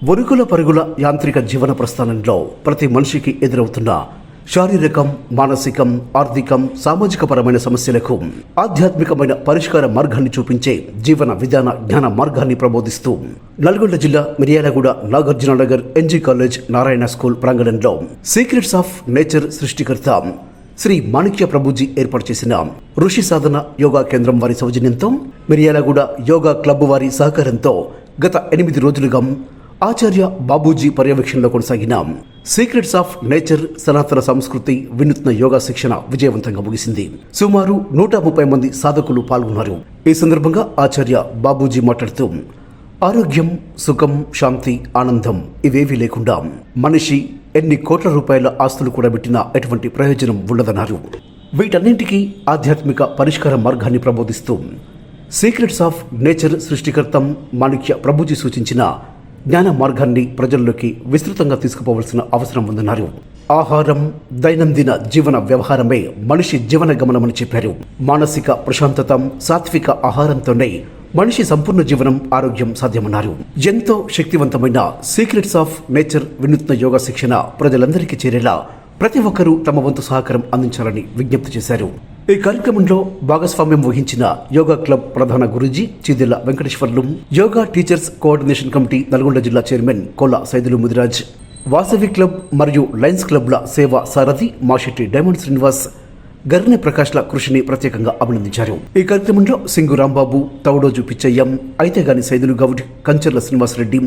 ఒరుగుల పరుగుల యాంత్రిక జీవన ప్రస్థానంలో ప్రతి మనిషికి ఎదురవుతున్న శారీరకం మానసికం ఆర్థికం సామాజిక పరమైన సమస్యలకు ఆధ్యాత్మికమైన పరిష్కార మార్గాన్ని చూపించే జీవన విధాన జ్ఞాన మార్గాన్ని ప్రబోధిస్తూ నల్గొండ జిల్లా Miryalaguda Nagarjunagar NG college Narayana school ప్రాంగణంలో సీక్రెట్స్ ఆఫ్ నేచర్ సృష్టికర్త శ్రీ మాణిక్య ప్రభుజీ ఏర్పాటు చేసిన ఋషి సాధన యోగా కేంద్రం వారి సౌజన్యంతో మిర్యాలగూడ యోగా క్లబ్ వారి సహకారంతో గత ఎనిమిది రోజులుగా ఆచార్య బాబూజీ పర్యవేక్షణలో కొనసాగిన సీక్రెట్స్ ఆఫ్ నేచర్ సనాతన సంస్కృతి వినూత్న యోగా శిక్షణ విజయవంతంగా ముగిసింది. సుమారు నూట ముప్పై మంది సాధకులు పాల్గొన్నారు. ఈ సందర్భంగా ఆచార్య బాబూజీ మాట్లాడుతూ ఆరోగ్యం సుఖం శాంతి ఆనందం ఇవేవీ లేకుండా మనిషి ఎన్ని కోట్ల రూపాయల ఆస్తులు కూడా పెట్టినా ఎటువంటి ప్రయోజనం ఉండదన్నారు. వీటన్నింటికీ ఆధ్యాత్మిక పరిష్కార మార్గాన్ని ప్రబోధిస్తూ సీక్రెట్స్ ఆఫ్ నేచర్ సృష్టికర్తం మాణిక్య ప్రభుజీ సూచించిన జ్ఞాన మార్గాన్ని ప్రజల్లోకి విస్తృతంగా తీసుకుపోవాల్సిన అవసరం ఉందన్నారు. ఆహారం దైనందిన జీవన వ్యవహారమే మనిషి జీవన గమనమని చెప్పారు. మానసిక ప్రశాంతత సాత్విక ఆహారంతోనే మనిషి సంపూర్ణ జీవనం ఆరోగ్యం సాధ్యమన్నారు. ఎంతో శక్తివంతమైన సీక్రెట్స్ ఆఫ్ నేచర్ వినూత్న యోగా శిక్షణ ప్రజలందరికీ చేరేలా ప్రతి ఒక్కరూ తమ వంతు సహకారం అందించాలని విజ్ఞప్తి చేశారు. ఈ కార్యక్రమంలో భాగస్వామ్యం వహించిన యోగా క్లబ్ ప్రధాన Guruji Chidila Venkateswarlu yoga teachers coordination committee Nalgonda జిల్లా చైర్మన్ కోల సైదులు ముదిరాజ్ వాసవి క్లబ్ మరియు లయన్స్ క్లబ్ల సేవ సారథి మాషెట్టి డైమండ్ శ్రీనివాస్ గర్ని ప్రకాష్ల కృషిని ప్రత్యేకంగా అభినందించారు. ఈ కార్యక్రమంలో సింగు రాంబాబు తౌడోజు పిచ్చయ్యం అయితేగాని సైదులు గౌడ్ కంచర్ల శ్రీనివాసరెడ్డి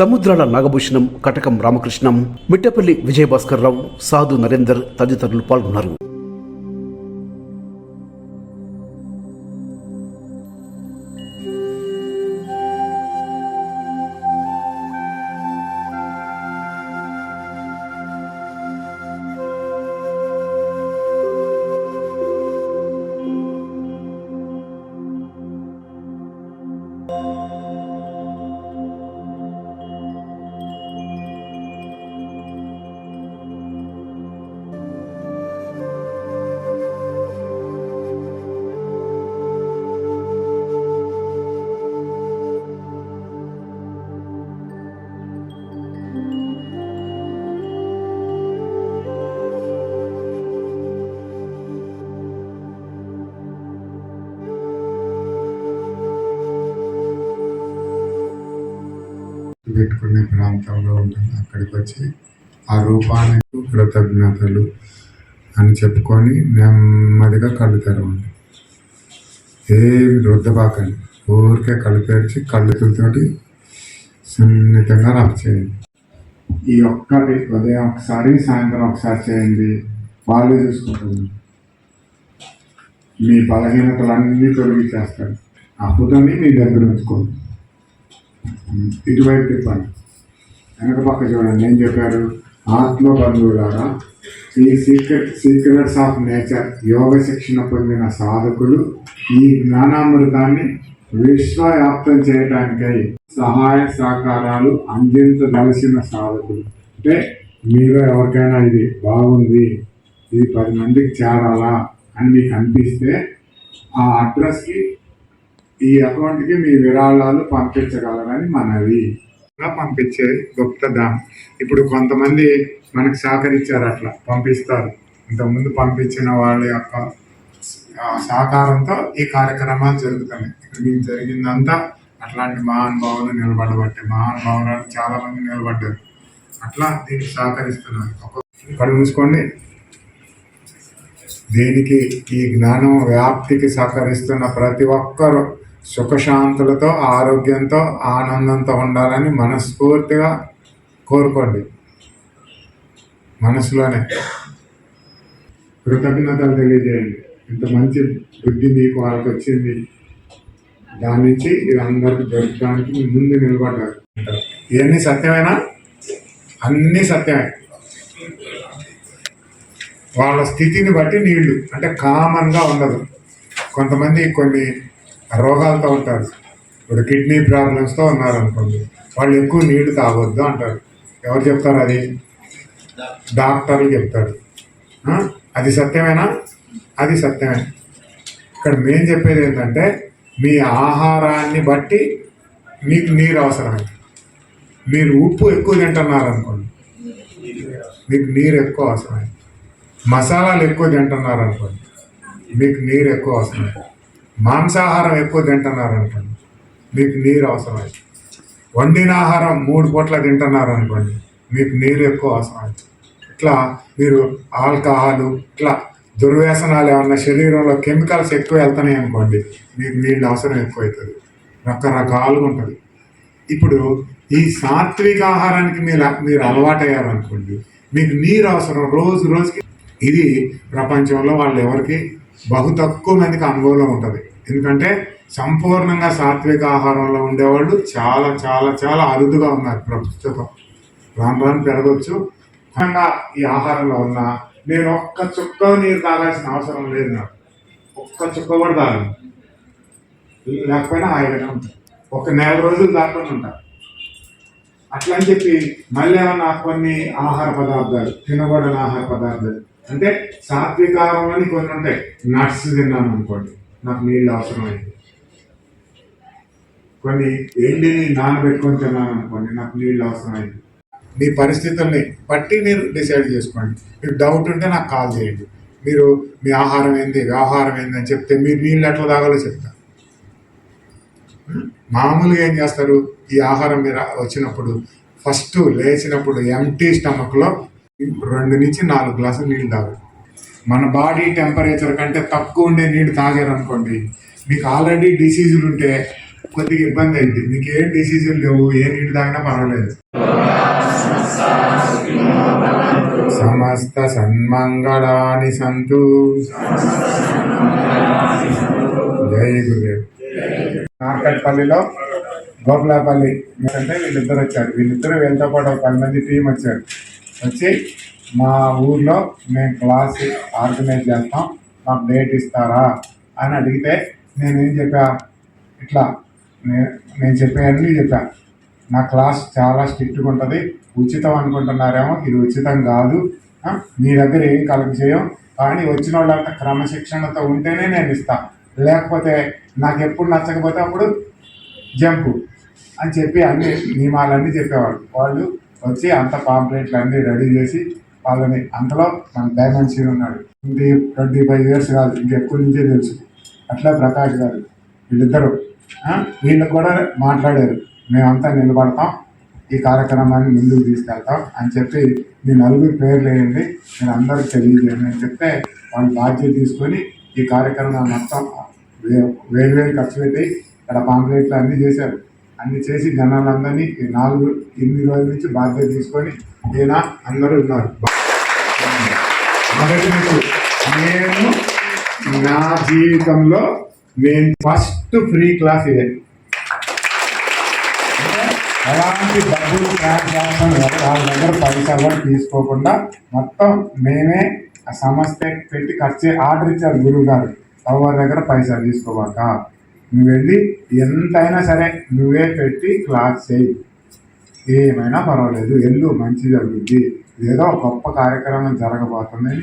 సముద్రాల నాగభూషణం కటకం రామకృష్ణం మిట్టపల్లి విజయభాస్కర్ రావు సాధు నరేందర్ తదితరులు పాల్గొన్నారు. ప్రాంతంలో ఉంటుంది అక్కడికి వచ్చి ఆ రూపానికి కృతజ్ఞతలు అని చెప్పుకొని నెమ్మదిగా కళ్ళు తెరవండి. ఏమి రుద్దబాకండి. ఊరికే కళ్ళు తెరిచి కళ్ళుతులతోటి సున్నితంగా రఫ్ చేయండి. ఈ ఒక్కటి ఉదయం ఒకసారి సాయంత్రం ఒకసారి చేయండి. వాళ్ళు చూసుకుంటుంది. మీ బలహీనతలన్నీ తొలగించేస్తారు. ఆ ఫోటోని మీ దగ్గర ఉంచుకోండి. ఇటువైపు తిప్పండి. వెనక పక్క చూడండి ఏం చెప్పారు ఆత్మ బంధువులారా ఈ secret secrets of nature yoga శిక్షణ పొందిన సాధకులు ఈ జ్ఞానామృతాన్ని విశ్వవ్యాప్తం చేయటానికై సహాయ సహకారాలు అందించదలసిన సాధకులు. అంటే మీలో ఎవరికైనా ఇది బాగుంది ఇది పది మందికి చేరాలా అని మీకు అనిపిస్తే ఆ అడ్రస్కి ఈ అకౌంట్కి మీ విరాళాలు పంపించగలరని మనవి. పంపించే గొప్పదాం ఇప్పుడు కొంతమంది మనకు సహకరించారు అట్లా పంపిస్తారు. ఇంతకుముందు పంపించిన వాళ్ళ యొక్క సహకారంతో ఈ కార్యక్రమాలు జరుగుతున్నాయి. ఇక్కడ మీకు జరిగిందంతా అట్లాంటి మహానుభావులు నిలబడబట్టి మహానుభావులు చాలా మంది నిలబడ్డారు. అట్లా దీనికి సహకరిస్తున్నారు. ఒక కళ్ళు మూసుకోండి. దీనికి ఈ జ్ఞానం వ్యాప్తికి సహకరిస్తున్న ప్రతి ఒక్కరూ సుఖశాంతులతో ఆరోగ్యంతో ఆనందంతో ఉండాలని మనస్ఫూర్తిగా కోరుకోండి. మనసులోనే. కృతజ్ఞతలు తెలియజేయండి. ఇంత మంచి బుద్ధి మీకు వాళ్ళకి వచ్చింది. దాని నుంచి ఇది అందరికి దొరకడానికి ముందు నిలబడ్డారు. ఇవన్నీ సత్యమేనా? అన్నీ సత్యమే. వాళ్ళ స్థితిని బట్టి నీళ్ళు. అంటే కామన్గా ఉండదు. కొంతమంది కొన్ని రోగాలతో ఉంటారు. ఇప్పుడు కిడ్నీ ప్రాబ్లమ్స్తో ఉన్నారు అనుకోండి వాళ్ళు ఎక్కువ నీళ్ళు తాగొద్దు అంటారు. ఎవరు చెప్తారు అది? డాక్టర్లు చెప్తారు. అది సత్యమేనా? అది సత్యమే. ఇక్కడ మేము చెప్పేది ఏంటంటే మీ ఆహారాన్ని బట్టి మీకు నీరు అవసరమే. మీరు ఉప్పు ఎక్కువ తింటున్నారు అనుకోండి మీకు నీరు ఎక్కువ అవసరమే. మసాలాలు ఎక్కువ తింటున్నారు అనుకోండి మీకు నీరు ఎక్కువ అవసరమే. మాంసాహారం ఎక్కువ తింటున్నారు అనుకోండి మీకు నీరు అవసరమైంది. వండిన ఆహారం మూడు పూట్ల తింటున్నారు అనుకోండి మీకు నీరు ఎక్కువ అవసరం ఇట్లా మీరు ఆల్కహాలు ఇట్లా దుర్వ్యసనాలు ఏమన్నా శరీరంలో కెమికల్స్ ఎక్కువ వెళ్తున్నాయి అనుకోండి మీకు నీళ్ళు అవసరం ఎక్కువ అవుతుంది రకరకాలుగా ఉంటుంది. ఇప్పుడు ఈ సాత్విక ఆహారానికి మీరు మీరు అలవాటయ్యారనుకోండి మీకు నీరు అవసరం రోజు రోజుకి. ఇది ప్రపంచంలో వాళ్ళు ఎవరికి బహు తక్కువ మందికి అనుభవంలో ఉంటుంది. ఎందుకంటే సంపూర్ణంగా సాత్విక ఆహారంలో ఉండేవాళ్ళు చాలా చాలా చాలా అరుదుగా ఉన్నారు ప్రస్తుతం. రాను రాను పెరగవచ్చు ముఖ్యంగా ఈ ఆహారంలో ఉన్న నేను ఒక్క చుక్క నీరు తాగాల్సిన అవసరం లేదు నాకు. ఒక్క చుక్క కూడా తాగను. లేకపోయినా హాయిగానే ఉంటాను. ఒక నెల రోజులు దాటుకొని ఉంటాను. అట్లా అని చెప్పి మళ్ళీ ఏమన్నా కొన్ని ఆహార పదార్థాలు తినకూడని ఆహార పదార్థాలు. అంటే సాత్వికారంలోని కొన్ని ఉంటాయి. నట్స్ తిన్నాను అనుకోండి. నాకు నీళ్ళు అవసరమైంది. కొన్ని ఎండిని నానబెట్టుకొని తిన్నాను అనుకోండి నాకు నీళ్ళు అవసరమైంది. మీ పరిస్థితుల్ని బట్టి మీరు డిసైడ్ చేసుకోండి. మీకు డౌట్ ఉంటే నాకు కాల్ చేయండి. మీరు మీ ఆహారం ఏంది వ్యవహారం ఏంది అని చెప్తే మీరు నీళ్ళు ఎట్లా తాగాలో చెప్తారు మామూలుగా ఏం చేస్తారు? ఈ ఆహారం మీరు వచ్చినప్పుడు ఫస్ట్ లేచినప్పుడు ఎంటీ స్టమక్లో రెండు నుంచి నాలుగు గ్లాసులు నీళ్ళు తాగాలి మన బాడీ టెంపరేచర్ కంటే తక్కువ ఉండే నీళ్ళు తాగారు అనుకోండి మీకు ఆల్రెడీ డిసీజులు ఉంటే కొద్దిగా ఇబ్బంది అయింది. మీకు ఏ డిసీజులు లేవు ఏ నీళ్ళు తాగినా పర్వాలేదు. సమస్త సన్మంగళాని సంతు. జై గురుదేవ్. నార్కట్పల్లిలో గోపులాపల్లి అంటే వీళ్ళిద్దరు వచ్చారు వీళ్ళిద్దరు వీళ్ళతో పాటు ఒక పది మంది టీం వచ్చారు. వచ్చి మా ఊర్లో మేము క్లాస్ ఆర్గనైజ్ చేస్తాం. మాకు డేట్ ఇస్తారా అని అడిగితే నేనేం చెప్పా? ఇట్లా నేను నేను చెప్పేవన్నీ చెప్పా. నా క్లాస్ చాలా స్ట్రిక్ట్గా ఉంటుంది. ఉచితం అనుకుంటున్నారేమో ఇది ఉచితం కాదు. మీ దగ్గర ఏం కలెక్ట్ చేయం? కానీ వచ్చిన వాళ్ళంతా క్రమశిక్షణతో ఉంటేనే నేను ఇస్తా. లేకపోతే నాకు ఎప్పుడు నచ్చకపోతే అప్పుడు జంపు అని చెప్పి అన్ని నియమాలన్నీ చెప్పేవాళ్ళు. వాళ్ళు వచ్చి అంత పాంప్లెట్లు అన్నీ రెడీ చేసి వాళ్ళని అంతలో మన డైమండ్ ఉన్నాడు. ట్వంటీ ట్వంటీ ఫైవ్ ఇయర్స్ కాదు ఇంకెప్పటి నుంచే తెలుసు. అట్లా ప్రకాష్ గారు వీళ్ళిద్దరు వీళ్ళు కూడా మాట్లాడారు. మేమంతా నిలబడతాం ఈ కార్యక్రమాన్ని ముందుకు తీసుకెళ్తాం అని చెప్పి మీ నలుగురు పేర్లు వేయండి నేను అందరికి తెలియజేయండి అని చెప్తే వాళ్ళు బాధ్యత తీసుకొని ఈ కార్యక్రమం మొత్తం వే- వేరు వేరు ఖర్చు పెట్టి ఇక్కడ పాంప్లెట్లు అన్నీ చేశారు. అన్ని చేసి జనాలందరినీ ఈ నాలుగు ఎనిమిది రోజుల నుంచి బాధ్యత తీసుకొని ఈయన అందరూ ఉన్నారు. మొదటి నుంచి నేను నా జీవితంలో నేను ఫస్ట్ ఫ్రీ క్లాస్ ఇదే. ఎలాంటి డబ్బులు ట్రాన్సాక్షన్ వాళ్ళ దగ్గర పైసలు తీసుకోకుండా మొత్తం మేమే ఆ సంస్థ పెట్టి ఖర్చు ఆర్డర్ ఇచ్చారు గురువు గారు. ఎవరి దగ్గర పైసలు తీసుకోవాక. నువ్వు వెళ్ళి ఎంతైనా సరే నువ్వే పెట్టి క్లాస్ చేయి. ఏమైనా పర్వాలేదు ఎల్లు మంచి జరుగుద్ది. ఏదో గొప్ప కార్యక్రమం జరగబోతుందని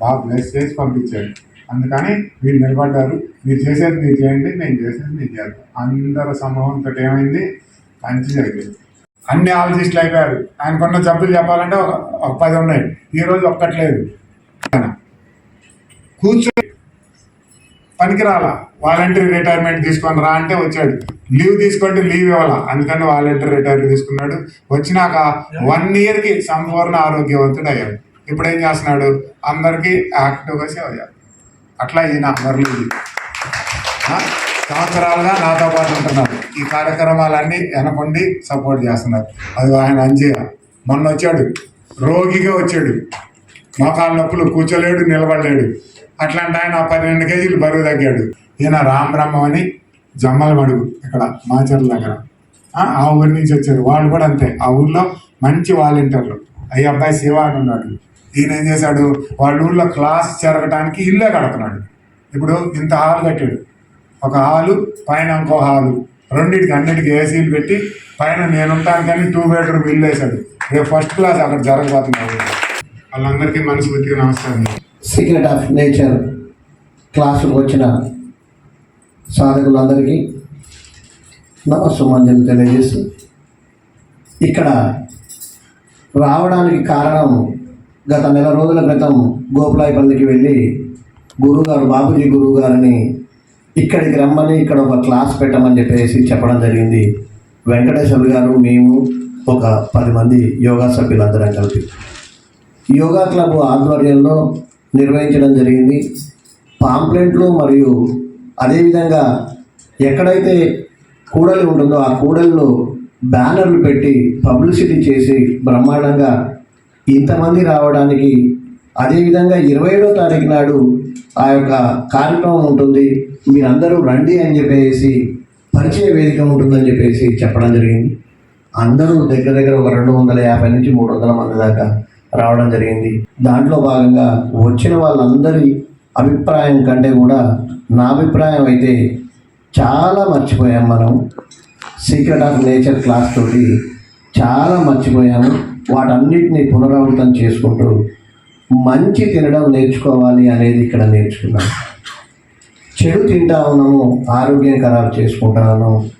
బాగా బ్లెస్ చేసి పంపించాడు. అందుకని మీరు నిలబడ్డారు. మీరు చేసేది మీరు చేయండి నేను చేసేది మీరు చేద్దాం అందరు సమూహంతో ఏమైంది? మంచి జరిగింది. అన్ని ఆలోచిస్టులు అయిపోయారు. ఆయనకున్న జబ్బులు చెప్పాలంటే ఒక పది ఉన్నాయి. ఈరోజు ఒక్కట్లేదు కూర్చొని పనికిరాలా? వాలంటరీ రిటైర్మెంట్ తీసుకొని రా అంటే వచ్చాడు. లీవ్ తీసుకుంటే లీవ్ ఇవ్వాలా? అందుకని వాలంటరీ రిటైర్మెంట్ తీసుకున్నాడు. వచ్చినాక వన్ ఇయర్కి సంపూర్ణ ఆరోగ్యవంతుడు అయ్యాడు ఇప్పుడు ఏం చేస్తున్నాడు? అందరికీ యాక్టివ్గా సేవ చేయాలి. అట్లా ఈయన మరలి సంవత్సరాలుగా నాతో పాటు ఉంటున్నారు ఈ కార్యక్రమాలన్నీ వెనకొండి సపోర్ట్ చేస్తున్నారు. అది ఆయన అంజయ్య. మొన్న వచ్చాడు రోగిగా వచ్చాడు. మోకాళ్ళ నొప్పులు కూర్చోలేడు నిలబడలేడు. అట్లాంటి ఆయన పన్నెండు కేజీలు బరువు తగ్గాడు. ఈయన రామ్ అని జమ్మల మడుగు ఇక్కడ మాచర్ల దగ్గర. ఆ ఊరి నుంచి వచ్చారు. వాళ్ళు కూడా అంతే. ఆ ఊర్లో మంచి వాలంటీర్లు. అయ్యి అబ్బాయి శివ అని ఉన్నాడు. ఈయన ఏం చేశాడు? వాళ్ళ ఊళ్ళో క్లాస్ జరగటానికి ఇల్లే కడుతున్నాడు. ఇప్పుడు ఇంత హాల్ కట్టాడు. ఒక హాలు పైన ఇంకో హాలు. రెండింటికి అన్నిటికి ఏసీలు పెట్టి పైన నేనుంటాను కానీ టూ బెడ్రూమ్ ఇల్లు వేశాడు. రేపు ఫస్ట్ క్లాస్ అక్కడ జరగబోతున్నాడు వాళ్ళందరికీ మనస్ఫూర్తిగా నమస్కారం. సీక్రెట్ ఆఫ్ నేచర్ క్లాసుకు వచ్చిన సాధకులందరికీ నమస్సుమంజలు తెలియజేస్తూ ఇక్కడ రావడానికి కారణం గత నెల రోజుల క్రితం గోపులాయపల్లికి వెళ్ళి గురుగారు బాబుజీ గురువు గారిని ఇక్కడికి రమ్మని ఇక్కడ ఒక క్లాస్ పెట్టమని చెప్పేసి చెప్పడం జరిగింది. వెంకటేశ్వర గారు మేము ఒక పది మంది యోగా సభ్యులందరం కలిపి. యోగా క్లబ్ ఆధ్వర్యంలో నిర్వహించడం జరిగింది. పాంప్లెంట్లు మరియు అదేవిధంగా ఎక్కడైతే కూడలి ఉంటుందో ఆ కూడలిలో బ్యానర్లు పెట్టి పబ్లిసిటీ చేసి బ్రహ్మాండంగా ఇంతమంది రావడానికి అదేవిధంగా ఇరవై ఏడో తారీఖు నాడు ఆ యొక్క కార్యక్రమం ఉంటుంది. మీరందరూ రండి అని చెప్పేసి పరిచయ వేదిక ఉంటుందని చెప్పేసి చెప్పడం జరిగింది. అందరూ దగ్గర దగ్గర ఒక రెండు వందల యాభై నుంచి మూడు వందల మంది దాకా రావడం జరిగింది. దాంట్లో భాగంగా వచ్చిన వాళ్ళందరి అభిప్రాయం కంటే కూడా నా అభిప్రాయం అయితే చాలా మర్చిపోయాం మనం. సీక్రెట్ ఆఫ్ నేచర్ క్లాస్ తోటి చాలా మర్చిపోయాము వాటన్నిటిని పునరావృతం చేసుకుంటూ మంచి తినడం నేర్చుకోవాలి అనేది ఇక్కడ నేర్చుకున్నాం చెడు తింటా ఉన్నాము ఆరోగ్యం ఖరాబ్ చేసుకుంటా ఉన్నాము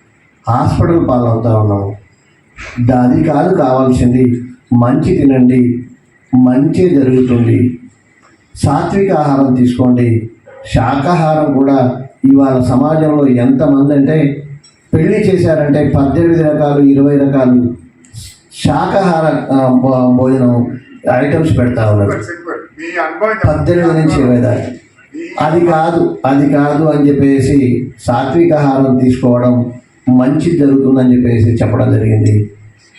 హాస్పిటల్ పాలవుతా ఉన్నాము. దాది కాదు కావాల్సింది మంచి తినండి మంచి జరుగుతుంది. సాత్విక ఆహారం తీసుకోండి. శాకాహారం కూడా ఇవాళ సమాజంలో ఎంతమంది అంటే పెళ్ళి చేశారంటే పద్దెనిమిది రకాలు ఇరవై రకాలు శాకాహార భోజనం ఐటమ్స్ పెడతా ఉన్నారు. పద్దెనిమిది నుంచి ఇరవై దాకా. అది కాదు అది కాదు అని చెప్పేసి సాత్విక ఆహారం తీసుకోవడం మంచి జరుగుతుందని చెప్పేసి చెప్పడం జరిగింది.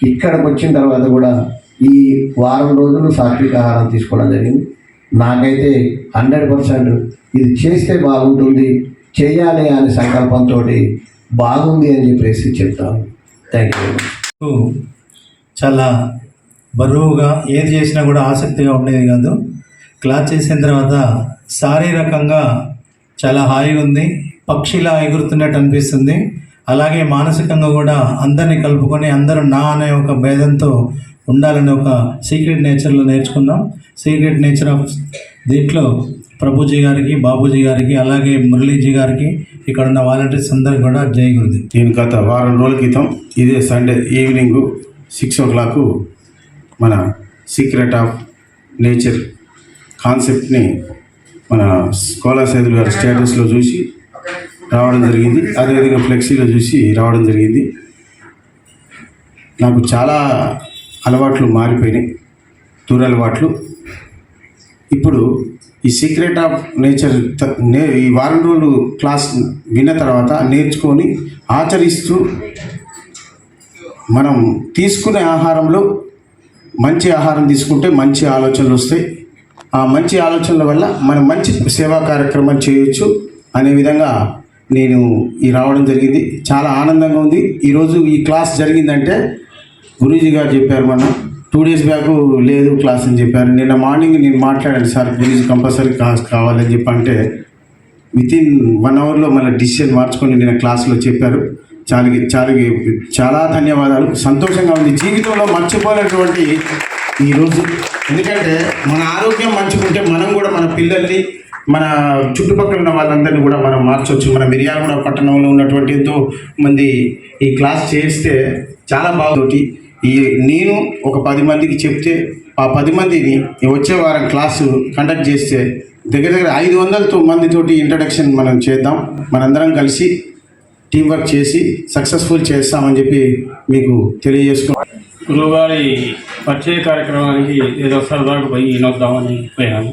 ఇక్కడికి వచ్చిన తర్వాత కూడా ఈ వారం రోజులు సాత్విక ఆహారం తీసుకోవడం జరిగింది. నాకైతే హండ్రెడ్ పర్సెంట్ ఇది చేస్తే బాగుంటుంది చేయాలి అనే సంకల్పంతో బాగుంది అని చెప్పేసి చెప్తాను. థ్యాంక్ యూ చాలా బరువుగా ఏది చేసినా కూడా ఆసక్తిగా ఉండేది కాదు. క్లాస్ చేసిన తర్వాత శారీరకంగా చాలా హాయిగా ఉంది పక్షిలా ఎగురుతున్నట్టు అనిపిస్తుంది. అలాగే మానసికంగా కూడా అందరినీ కలుపుకొని అందరూ నా అనే ఒక భేదంతో ఉండాలనే ఒక సీక్రెట్ నేచర్లో నేర్చుకున్నాం సీక్రెట్ నేచర్ ఆఫ్ దీంట్లో ప్రభుజీ గారికి బాబూజీ గారికి అలాగే మురళీజీ గారికి ఇక్కడ ఉన్న వాలంటీర్స్ అందరికి కూడా జై గురుది నేను గత వారం రోజుల క్రితం ఇదే Sunday evening six o'clock మన సీక్రెట్ ఆఫ్ నేచర్ కాన్సెప్ట్ని మన కోలా సైదులు గారి స్టేటస్లో చూసి రావడం జరిగింది. అదేవిధంగా ఫ్లెక్సీలో చూసి రావడం జరిగింది. నాకు చాలా అలవాట్లు మారిపోయినాయి. దురలవాట్లు ఇప్పుడు ఈ సీక్రెట్ ఆఫ్ నేచర్ నే ఈ వారం రోజులు క్లాస్ విన్న తర్వాత నేర్చుకొని ఆచరిస్తూ మనం తీసుకునే ఆహారంలో మంచి ఆహారం తీసుకుంటే మంచి ఆలోచనలు వస్తాయి. ఆ మంచి ఆలోచనల వల్ల మనం మంచి సేవా కార్యక్రమాలు చేయొచ్చు అనే విధంగా నేను ఈ రావడం జరిగింది. చాలా ఆనందంగా ఉంది. ఈరోజు ఈ క్లాస్ జరిగిందంటే గురూజీ గారు చెప్పారు మనం టూ డేస్ బ్యాక్ లేదు క్లాస్ అని చెప్పారు. నిన్న మార్నింగ్ నేను మాట్లాడాను సార్ గురూజీ కంపల్సరీ క్లాస్ కావాలని చెప్పి అంటే విత్ ఇన్ వన్ అవర్లో మన డిసిషన్ మార్చుకొని నిన్న క్లాస్లో చెప్పారు. చాలా చాలా చాలా ధన్యవాదాలు. సంతోషంగా ఉంది. జీవితంలో మర్చిపోయినటువంటి ఈరోజు ఎందుకంటే మన ఆరోగ్యం మంచిగుంటే మనం కూడా మన పిల్లల్ని మన చుట్టుపక్కల ఉన్న వాళ్ళందరినీ కూడా మనం మార్చవచ్చు మన మిర్యాలగూడ పట్టణంలో ఉన్నటువంటి ఎంతో మంది ఈ క్లాస్ చేస్తే చాలా బాగుంది. ఈ నేను ఒక పది మందికి చెప్తే ఆ పది మందిని వచ్చే వారం క్లాసు కండక్ట్ చేస్తే దగ్గర దగ్గర ఐదు వందలతో మందితోటి ఇంట్రడక్షన్ మనం చేద్దాం. మనందరం కలిసి టీం వర్క్ చేసి సక్సెస్ఫుల్ చేస్తామని చెప్పి మీకు తెలియజేసుకున్నాం. గురువుగారి పరిచయ కార్యక్రమానికి ఏదో సరదాగా పోయి వినొద్దామని పోయాను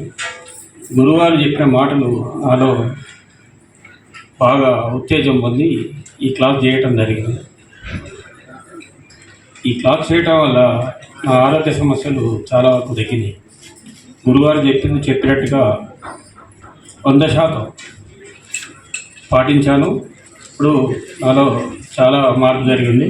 గురువుగారు చెప్పిన మాటలు నాలో బాగా ఉత్తేజం పొంది ఈ క్లాస్ చేయటం జరిగింది. ఈ క్లాక్ చేయటం వల్ల నా ఆరోగ్య సమస్యలు చాలా వరకు తగ్గినాయి గురుగారు చెప్పింది చెప్పినట్టుగా వంద శాతం పాటించాను. ఇప్పుడు నాలో చాలా మార్పు జరిగింది.